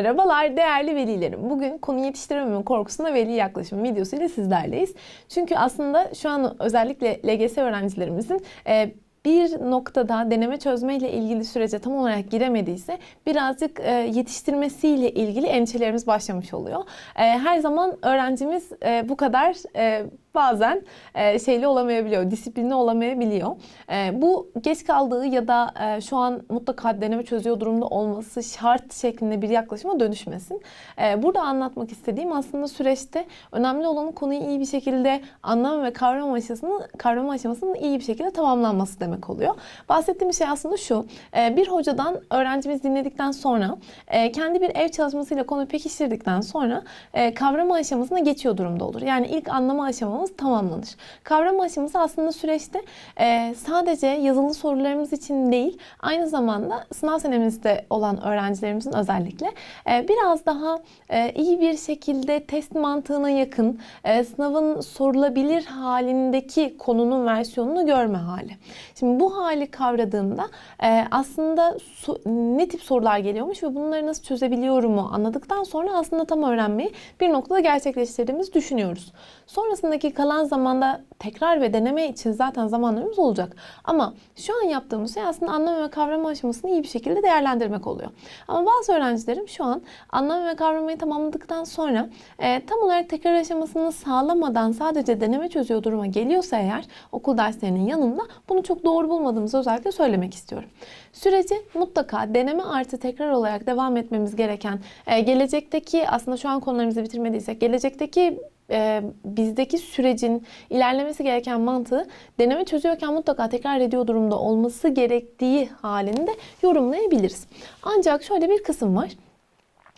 Merhabalar değerli velilerim. Bugün konu yetiştirememe korkusuna veli yaklaşım videosu ile sizlerleyiz. Çünkü aslında şu an özellikle LGS öğrencilerimizin e, bir noktada deneme çözme ile ilgili sürece tam olarak giremediyse birazcık e, yetiştirmesiyle ilgili endişelerimiz başlamış oluyor. E, her zaman öğrencimiz e, bu kadar e, bazen e, şeyli olamayabiliyor, disiplinli olamayabiliyor. E, bu geç kaldığı ya da e, şu an mutlaka deneme çözüyor durumda olması şart şeklinde bir yaklaşıma dönüşmesin. E, burada anlatmak istediğim aslında süreçte önemli olan konuyu iyi bir şekilde anlama ve kavrama aşamasının, kavrama aşamasının iyi bir şekilde tamamlanması demek oluyor. Bahsettiğim şey aslında şu, e, bir hocadan öğrencimiz dinledikten sonra e, kendi bir ev çalışmasıyla konu pekiştirdikten sonra e, kavrama aşamasına geçiyor durumda olur. Yani ilk anlama aşaması aşamamız tamamlanır. Kavrama aşaması aslında süreçte e, sadece yazılı sorularımız için değil, aynı zamanda sınav senemizde olan öğrencilerimizin özellikle e, biraz daha e, iyi bir şekilde test mantığına yakın, e, sınavın sorulabilir halindeki konunun versiyonunu görme hali. Şimdi bu hali kavradığında e, aslında su, ne tip sorular geliyormuş ve bunları nasıl çözebiliyorumu anladıktan sonra aslında tam öğrenmeyi bir noktada gerçekleştirdiğimizi düşünüyoruz. Sonrasındaki kalan zamanda tekrar ve deneme için zaten zamanlarımız olacak. Ama şu an yaptığımız şey aslında anlama ve kavrama aşamasını iyi bir şekilde değerlendirmek oluyor. Ama bazı öğrencilerim şu an anlama ve kavramayı tamamladıktan sonra e, tam olarak tekrar aşamasını sağlamadan sadece deneme çözüyor duruma geliyorsa eğer okul derslerinin yanında bunu çok doğru bulmadığımızı özellikle söylemek istiyorum. Süreci mutlaka deneme artı tekrar olarak devam etmemiz gereken e, gelecekteki aslında şu an konularımızı bitirmediysek gelecekteki e, bizdeki sürecin ilerlemesi gereken mantığı deneme çözüyorken mutlaka tekrar ediyor durumda olması gerektiği halinde yorumlayabiliriz. Ancak şöyle bir kısım var.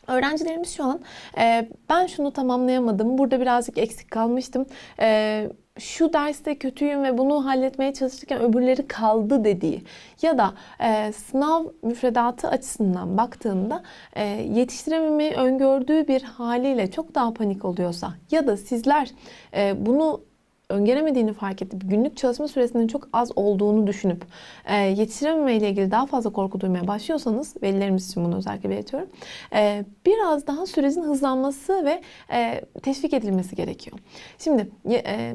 Öğrencilerimiz şu an e, ben şunu tamamlayamadım, burada birazcık eksik kalmıştım, e, şu derste kötüyüm ve bunu halletmeye çalışırken öbürleri kaldı dediği ya da e, sınav müfredatı açısından baktığında e, yetiştirememeyi öngördüğü bir haliyle çok daha panik oluyorsa ya da sizler e, bunu öngöremediğini fark edip günlük çalışma süresinin çok az olduğunu düşünüp e, yetiştirememe ile ilgili daha fazla korku duymaya başlıyorsanız velilerimiz için bunu özellikle belirtiyorum. E, biraz daha sürecin hızlanması ve e, teşvik edilmesi gerekiyor. Şimdi e,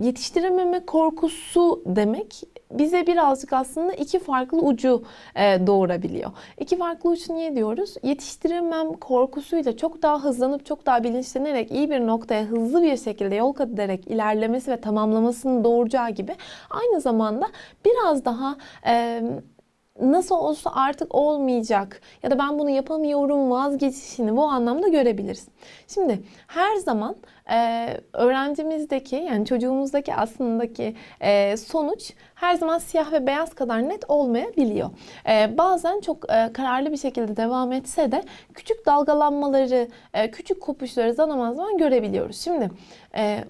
yetiştirememe korkusu demek bize birazcık aslında iki farklı ucu e, doğurabiliyor. İki farklı uç niye diyoruz? Yetiştiremem korkusuyla çok daha hızlanıp çok daha bilinçlenerek iyi bir noktaya hızlı bir şekilde yol kat ederek ilerlemesi ve tamamlamasını doğuracağı gibi aynı zamanda biraz daha e, nasıl olsa artık olmayacak ya da ben bunu yapamıyorum vazgeçişini bu anlamda görebiliriz. Şimdi her zaman e, öğrencimizdeki yani çocuğumuzdaki aslındaki e, sonuç her zaman siyah ve beyaz kadar net olmayabiliyor. E, bazen çok e, kararlı bir şekilde devam etse de küçük dalgalanmaları, e, küçük kopuşları zaman zaman görebiliyoruz. Şimdi e,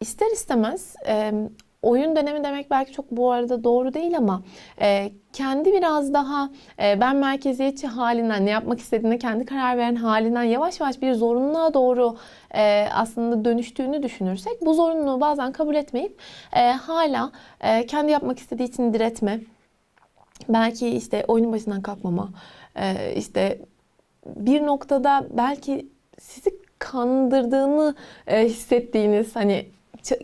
ister istemez e, oyun dönemi demek belki çok bu arada doğru değil ama e, kendi biraz daha e, ben merkeziyetçi halinden ne yapmak istediğine kendi karar veren halinden yavaş yavaş bir zorunluluğa doğru e, aslında dönüştüğünü düşünürsek bu zorunluluğu bazen kabul etmeyip e, hala e, kendi yapmak istediği için diretme belki işte oyunun başından kalkmama e, işte bir noktada belki sizi kandırdığını e, hissettiğiniz hani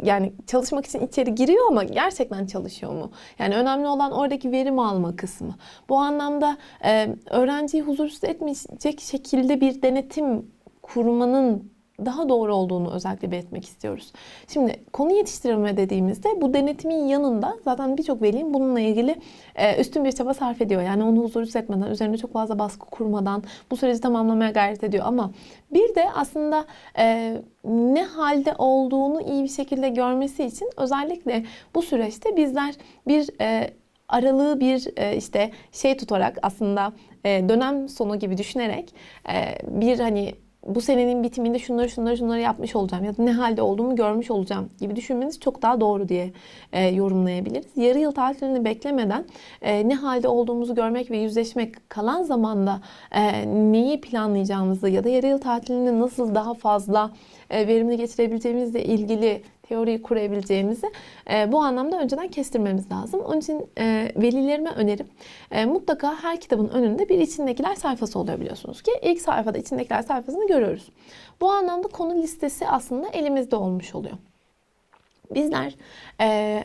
yani çalışmak için içeri giriyor ama gerçekten çalışıyor mu? Yani önemli olan oradaki verim alma kısmı. Bu anlamda e, öğrenciyi huzursuz etmeyecek şekilde bir denetim kurmanın daha doğru olduğunu özellikle belirtmek istiyoruz. Şimdi konu yetiştirme dediğimizde bu denetimin yanında zaten birçok velim bununla ilgili e, üstün bir çaba sarf ediyor. Yani onu huzursuz etmeden, üzerine çok fazla baskı kurmadan bu süreci tamamlamaya gayret ediyor. Ama bir de aslında e, ne halde olduğunu iyi bir şekilde görmesi için özellikle bu süreçte bizler bir e, aralığı bir e, işte şey tutarak aslında e, dönem sonu gibi düşünerek e, bir hani bu senenin bitiminde şunları şunları şunları yapmış olacağım ya da ne halde olduğumu görmüş olacağım gibi düşünmeniz çok daha doğru diye e, yorumlayabiliriz. Yarı yıl tatilini beklemeden e, ne halde olduğumuzu görmek ve yüzleşmek kalan zamanda e, neyi planlayacağımızı ya da yarı yıl tatilini nasıl daha fazla e, verimli geçirebileceğimizle ilgili teoriyi kurabileceğimizi e, bu anlamda önceden kestirmemiz lazım. Onun için e, velilerime önerim e, mutlaka her kitabın önünde bir içindekiler sayfası oluyor biliyorsunuz ki. ilk sayfada içindekiler sayfasını görüyoruz. Bu anlamda konu listesi aslında elimizde olmuş oluyor. Bizler e,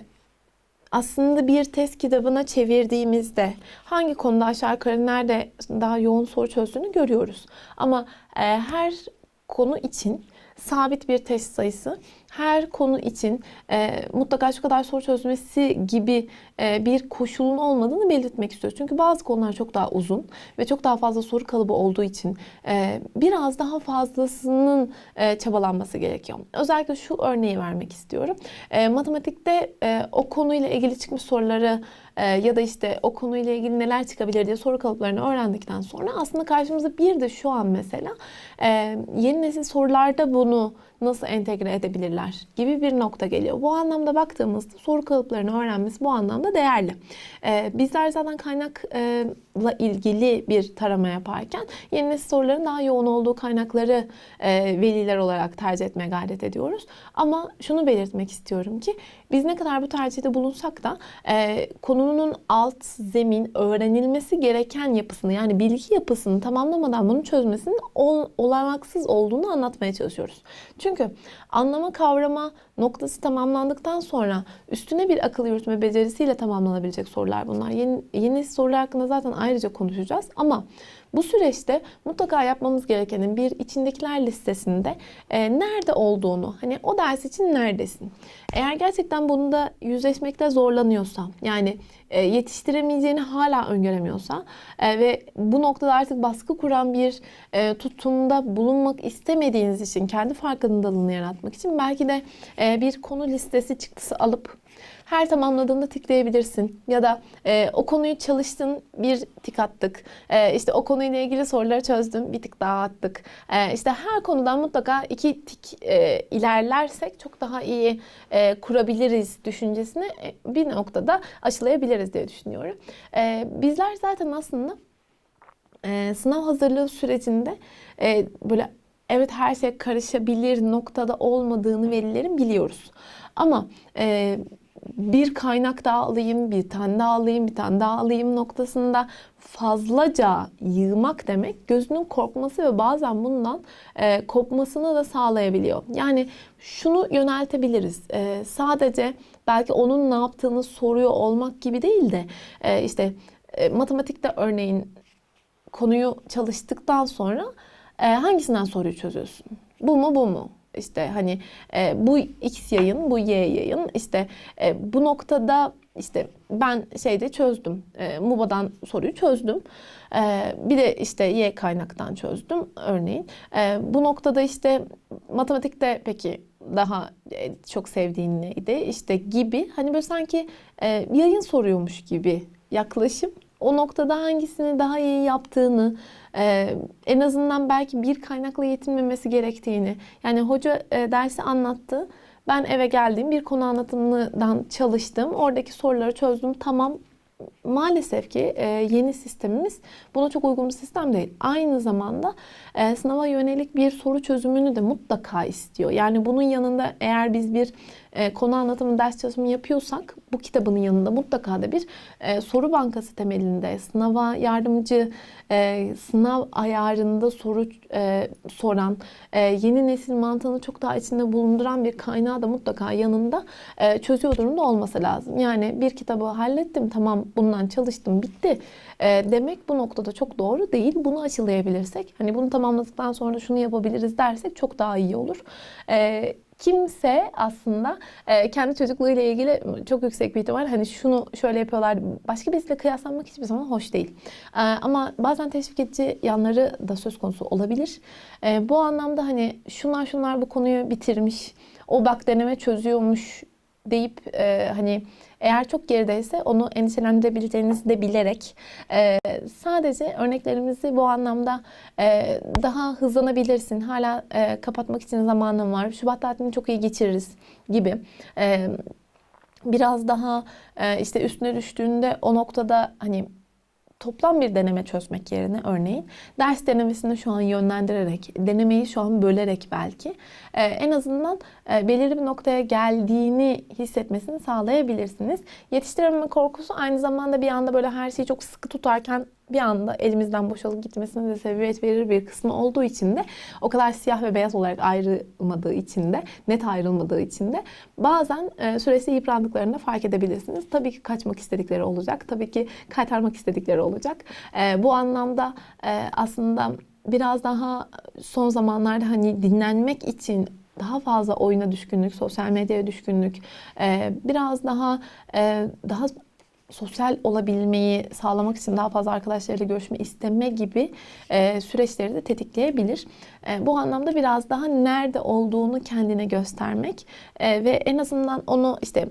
aslında bir test kitabına çevirdiğimizde hangi konuda aşağı yukarı nerede daha yoğun soru çözdüğünü görüyoruz. Ama e, her konu için sabit bir test sayısı, her konu için e, mutlaka şu kadar soru çözmesi gibi e, bir koşulun olmadığını belirtmek istiyoruz. Çünkü bazı konular çok daha uzun ve çok daha fazla soru kalıbı olduğu için e, biraz daha fazlasının e, çabalanması gerekiyor. Özellikle şu örneği vermek istiyorum. E, matematikte e, o konuyla ilgili çıkmış soruları e, ya da işte o konuyla ilgili neler çıkabilir diye soru kalıplarını öğrendikten sonra aslında karşımıza bir de şu an mesela e, yeni nesil sorularda bunu nasıl entegre edebilirler gibi bir nokta geliyor. Bu anlamda baktığımızda soru kalıplarını öğrenmesi bu anlamda değerli. Ee, bizler zaten kaynakla ilgili bir tarama yaparken yeni nesil soruların daha yoğun olduğu kaynakları e, veliler olarak tercih etmeye gayret ediyoruz. Ama şunu belirtmek istiyorum ki biz ne kadar bu tercihte bulunsak da e, konunun alt zemin öğrenilmesi gereken yapısını yani bilgi yapısını tamamlamadan bunu çözmesinin ol, olanaksız olduğunu anlatmaya çalışıyoruz. Çünkü anlama kavrama noktası tamamlandıktan sonra üstüne bir akıl yürütme becerisiyle tamamlanabilecek sorular bunlar. Yeni, yeni sorular hakkında zaten ayrıca konuşacağız ama bu süreçte mutlaka yapmamız gerekenin bir içindekiler listesinde e, nerede olduğunu, hani o ders için neredesin? Eğer gerçekten bunda yüzleşmekte zorlanıyorsa, yani e, yetiştiremeyeceğini hala öngöremiyorsa e, ve bu noktada artık baskı kuran bir e, tutumda bulunmak istemediğiniz için, kendi farkındalığını yaratmak için belki de e, bir konu listesi çıktısı alıp her tamamladığında tıklayabilirsin. Ya da e, o konuyu çalıştın bir tik attık. E, işte o konuyla ilgili soruları çözdüm bir tık daha attık. E, işte her konudan mutlaka iki tik e, ilerlersek çok daha iyi e, kurabiliriz düşüncesini e, bir noktada aşılayabiliriz diye düşünüyorum. E, bizler zaten aslında e, sınav hazırlığı sürecinde e, böyle evet her şey karışabilir noktada olmadığını velilerin biliyoruz. Ama e, bir kaynak daha alayım, bir tane daha alayım, bir tane daha alayım noktasında fazlaca yığmak demek gözünün korkması ve bazen bundan e, kopmasını da sağlayabiliyor. Yani şunu yöneltebiliriz. E, sadece belki onun ne yaptığını soruyor olmak gibi değil de e, işte e, matematikte örneğin konuyu çalıştıktan sonra e, hangisinden soruyu çözüyorsun? Bu mu bu mu? İşte hani e, bu X yayın, bu Y yayın. İşte e, bu noktada işte ben şeyde çözdüm. E, MUBA'dan soruyu çözdüm. E, bir de işte Y kaynaktan çözdüm örneğin. E, bu noktada işte matematikte peki daha e, çok sevdiğin neydi? İşte gibi hani böyle sanki e, yayın soruyormuş gibi yaklaşım o noktada hangisini daha iyi yaptığını, e, en azından belki bir kaynakla yetinmemesi gerektiğini. Yani hoca e, dersi anlattı. Ben eve geldim, bir konu anlatımından çalıştım. Oradaki soruları çözdüm. Tamam maalesef ki e, yeni sistemimiz buna çok uygun bir sistem değil. Aynı zamanda e, sınava yönelik bir soru çözümünü de mutlaka istiyor. Yani bunun yanında eğer biz bir e, konu anlatımı ders çalışımı yapıyorsak bu kitabın yanında mutlaka da bir e, soru bankası temelinde sınava yardımcı e, sınav ayarında soru e, soran e, yeni nesil mantığını çok daha içinde bulunduran bir kaynağı da mutlaka yanında e, çözüyor durumda olması lazım. Yani bir kitabı hallettim tamam bundan çalıştım bitti e, demek bu noktada çok doğru değil. Bunu aşılayabilirsek hani bunu tamamladıktan sonra şunu yapabiliriz dersek çok daha iyi olur. E, kimse aslında e, kendi çocukluğuyla ilgili çok yüksek bir ihtimal hani şunu şöyle yapıyorlar başka birisiyle kıyaslanmak hiçbir zaman hoş değil. E, ama bazen teşvik edici yanları da söz konusu olabilir. E, bu anlamda hani şunlar şunlar bu konuyu bitirmiş. O bak deneme çözüyormuş deyip e, hani eğer çok gerideyse onu endişelendirebileceğinizi de bilerek e, sadece örneklerimizi bu anlamda e, daha hızlanabilirsin. Hala e, kapatmak için zamanım var. Şubat tatilini çok iyi geçiririz gibi. E, biraz daha e, işte üstüne düştüğünde o noktada hani toplam bir deneme çözmek yerine örneğin ders denemesini şu an yönlendirerek, denemeyi şu an bölerek belki e, en azından e, belirli bir noktaya geldiğini hissetmesini sağlayabilirsiniz. Yetiştirememe korkusu aynı zamanda bir anda böyle her şeyi çok sıkı tutarken bir anda elimizden boşalıp gitmesine de sebebiyet verir bir kısmı olduğu için de o kadar siyah ve beyaz olarak ayrılmadığı için de net ayrılmadığı için de bazen e, süresi yıprandıklarını fark edebilirsiniz. Tabii ki kaçmak istedikleri olacak. Tabii ki kaytarmak istedikleri olacak. E, bu anlamda e, aslında biraz daha son zamanlarda hani dinlenmek için daha fazla oyuna düşkünlük, sosyal medyaya düşkünlük, e, biraz daha e, daha sosyal olabilmeyi sağlamak için daha fazla arkadaşlarıyla görüşme isteme gibi e, süreçleri de tetikleyebilir. E, bu anlamda biraz daha nerede olduğunu kendine göstermek e, ve en azından onu işte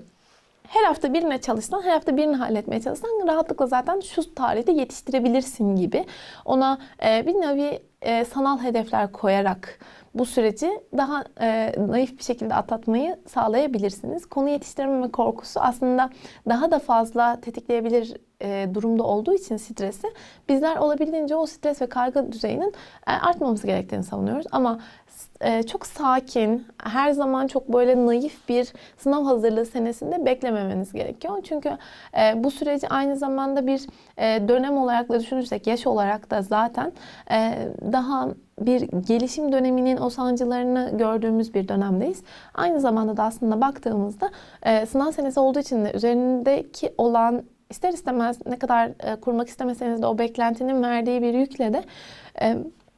her hafta birine çalışsan, her hafta birini halletmeye çalışsan rahatlıkla zaten şu tarihte yetiştirebilirsin gibi. Ona e, bir nevi e, sanal hedefler koyarak bu süreci daha e, naif bir şekilde atlatmayı sağlayabilirsiniz. Konu yetiştirememe korkusu aslında daha da fazla tetikleyebilir e, durumda olduğu için stresi bizler olabildiğince o stres ve kaygı düzeyinin e, artmaması gerektiğini savunuyoruz. Ama e, çok sakin, her zaman çok böyle naif bir sınav hazırlığı senesinde beklememeniz gerekiyor. Çünkü e, bu süreci aynı zamanda bir e, dönem olarak da düşünürsek, yaş olarak da zaten e, daha bir gelişim döneminin o sancılarını gördüğümüz bir dönemdeyiz. Aynı zamanda da aslında baktığımızda sınav senesi olduğu için de üzerindeki olan ister istemez ne kadar kurmak istemeseniz de o beklentinin verdiği bir yükle de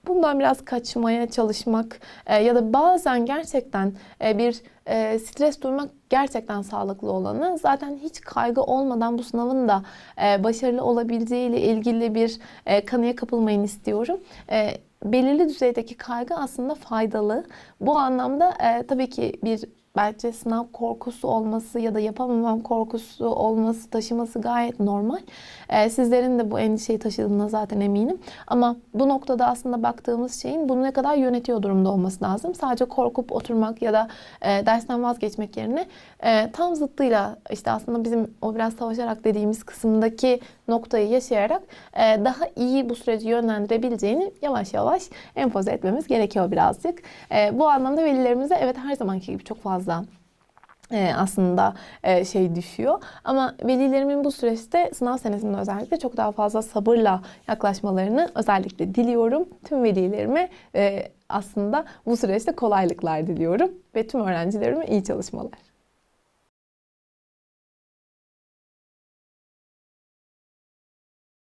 bundan biraz kaçmaya çalışmak e, ya da bazen gerçekten e, bir e, stres duymak gerçekten sağlıklı olanı. Zaten hiç kaygı olmadan bu sınavın da e, başarılı olabileceği ile ilgili bir e, kanıya kapılmayın istiyorum. E, belirli düzeydeki kaygı aslında faydalı. Bu anlamda e, tabii ki bir bence sınav korkusu olması ya da yapamamam korkusu olması, taşıması gayet normal. Ee, sizlerin de bu endişeyi taşıdığına zaten eminim. Ama bu noktada aslında baktığımız şeyin bunu ne kadar yönetiyor durumda olması lazım. Sadece korkup oturmak ya da e, dersten vazgeçmek yerine e, tam zıttıyla işte aslında bizim o biraz savaşarak dediğimiz kısımdaki noktayı yaşayarak e, daha iyi bu süreci yönlendirebileceğini yavaş yavaş empoze etmemiz gerekiyor birazcık. E, bu anlamda velilerimize evet her zamanki gibi çok fazla e, aslında e, şey düşüyor. Ama velilerimin bu süreçte sınav senesinde özellikle çok daha fazla sabırla yaklaşmalarını özellikle diliyorum. Tüm velilerime e, aslında bu süreçte kolaylıklar diliyorum ve tüm öğrencilerime iyi çalışmalar.